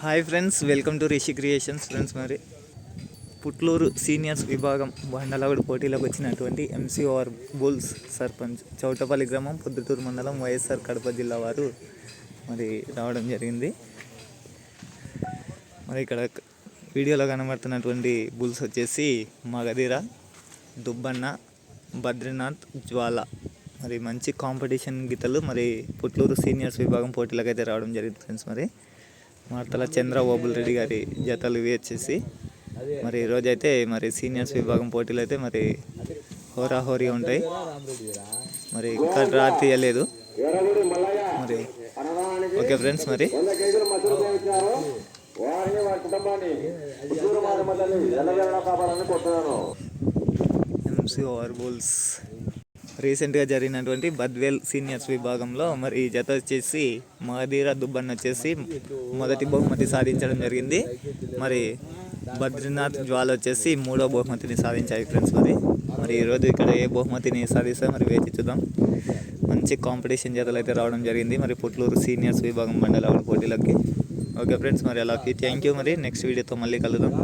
Hi friends welcome to Rishi creations friends మరి. Putluru seniors విభాగం బండలవాడి పోటీలోకి వచ్చినటువంటి ఎంసీఓఆర్ బుల్స్ సర్పంచ్ చౌటపల్లి గ్రామం పొద్దుటూరు మండలం వైఎస్ఆర్ కడప జిల్లా వారు మరి రావడం జరిగింది. మరి ఇక్కడ వీడియోలో కనబడుతున్నటువంటి బుల్స్ వచ్చేసి మగధీర దుబ్బన్న బద్రీనాథ్ జ్వాల. మరి మంచి కాంపిటీషన్ గీతలు మరి పుట్లూరు సీనియర్స్ విభాగం పోటీలకు అయితే రావడం జరిగింది ఫ్రెండ్స్ మరి. మార్తల చంద్రబాబుల్ రెడ్డి గారి జతలు ఇవి వచ్చేసి మరి ఈరోజు అయితే మరి సీనియర్స్ విభాగం పోటీలు అయితే మరి హోరాహోరీ ఉంటాయి. మరి ఇంకా డ్రా తీయలేదు మరి ఓకే ఫ్రెండ్స్ మరి. M C over bowls bulls. రీసెంట్గా జరిగినటువంటి బద్వేల్ సీనియర్స్ విభాగంలో మరి ఈ జత వచ్చేసి మహదీరా దుబ్బన్ వచ్చేసి మొదటి బహుమతి సాధించడం జరిగింది. మరి బద్రీనాథ్ జ్వాల వచ్చేసి మూడో బహుమతిని సాధించాయి ఫ్రెండ్స్ మరి. మరి ఈరోజు ఇక్కడ ఏ బహుమతిని సాధిస్తే మరి వేచి చూద్దాం. మంచి కాంపిటీషన్ జతలు అయితే రావడం జరిగింది. మరి పుట్లూరు సీనియర్స్ విభాగం మండల పోటీలకి. ఓకే ఫ్రెండ్స్ మరి అలాగే థ్యాంక్ యూ మరి. నెక్స్ట్ వీడియోతో మళ్ళీ కలుద్దాం.